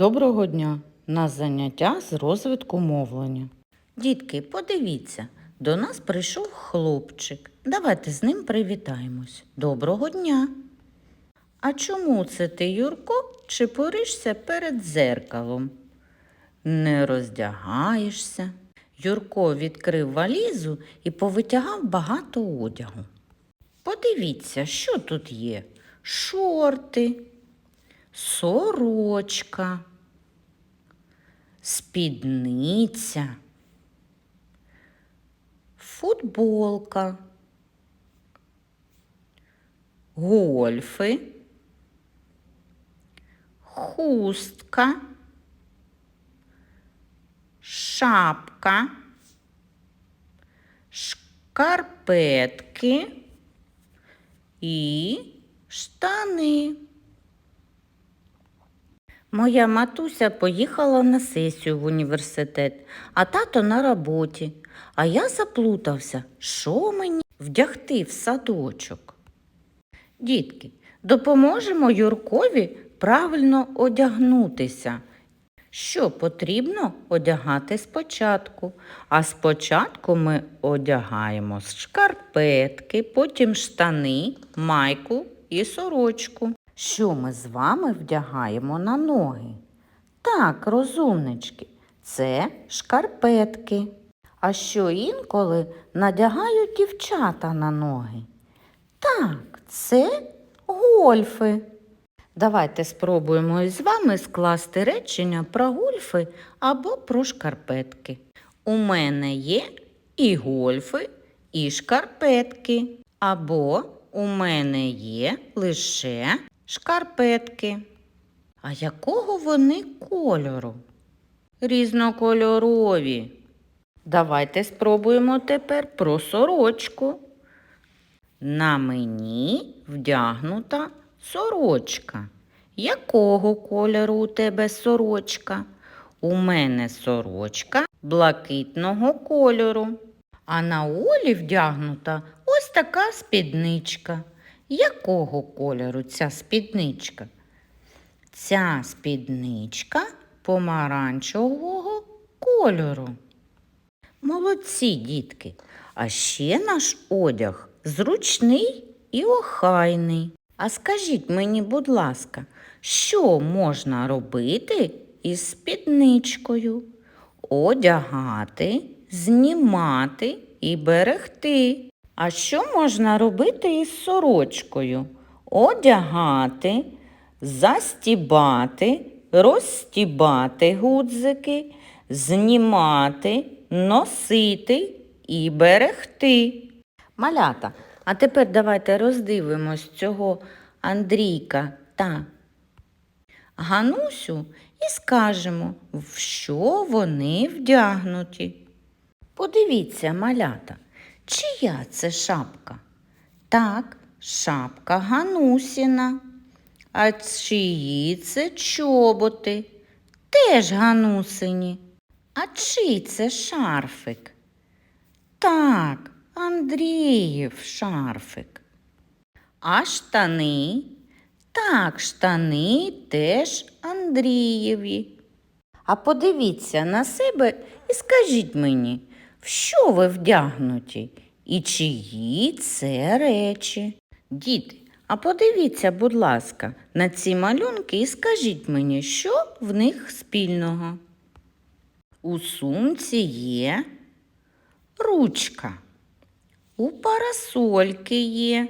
Доброго дня! На заняття з розвитку мовлення. Дітки, подивіться, до нас прийшов хлопчик. Давайте з ним привітаємось. Доброго дня! А чому це ти, Юрко, чепуришся перед дзеркалом? Не роздягаєшся. Юрко відкрив валізу і повитягав багато одягу. Подивіться, що тут є: шорти, сорочка, спідниця, футболка, гольфи, хустка, шапка, шкарпетки і штани. Моя матуся поїхала на сесію в університет, а тато на роботі. А я заплутався, що мені вдягти в садочок. Дітки, допоможемо Юркові правильно одягнутися. Що потрібно одягати спочатку? А спочатку ми одягаємо шкарпетки, потім штани, майку і сорочку. Що ми з вами вдягаємо на ноги? Так, розумнички, це шкарпетки. А що інколи надягають дівчата на ноги? Так, це гольфи. Давайте спробуємо із вами скласти речення про гольфи або про шкарпетки. У мене є і гольфи, і шкарпетки. Або у мене є лише шкарпетки. А якого вони кольору? Різнокольорові. Давайте спробуємо тепер про сорочку. На мені вдягнута сорочка. Якого кольору у тебе сорочка? У мене сорочка блакитного кольору. А на Олі вдягнута ось така спідничка. Якого кольору ця спідничка? Ця спідничка помаранчевого кольору. Молодці, дітки. А ще наш одяг зручний і охайний. А скажіть мені, будь ласка, що можна робити із спідничкою? Одягати, знімати і берегти. А що можна робити із сорочкою? Одягати, застібати, розстібати гудзики, знімати, носити і берегти. Малята, а тепер давайте роздивимось цього Андрійка та Ганусю і скажемо, в що вони вдягнуті. Подивіться, малята, чия це шапка? Так, шапка Ганусіна. А чиї це чоботи? Теж Ганусині. А чий це шарфик? Так, Андріїв шарфик. А штани? Так, штани теж Андрієві. А подивіться на себе і скажіть мені, в що ви вдягнуті і чиї це речі? Діти, а подивіться, будь ласка, на ці малюнки і скажіть мені, що в них спільного. У сумці є ручка. У парасольки є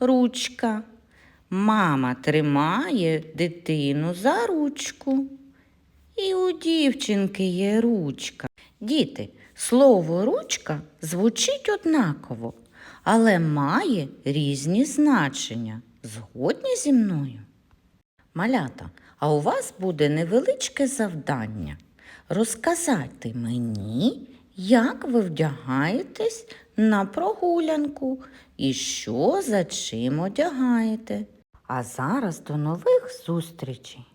ручка. Мама тримає дитину за ручку. І у дівчинки є ручка. Діти, слово ручка звучить однаково, але має різні значення. Згодні зі мною? Малята, а у вас буде невеличке завдання розказати мені, як ви вдягаєтесь на прогулянку і що за чим одягаєте. А зараз до нових зустрічей!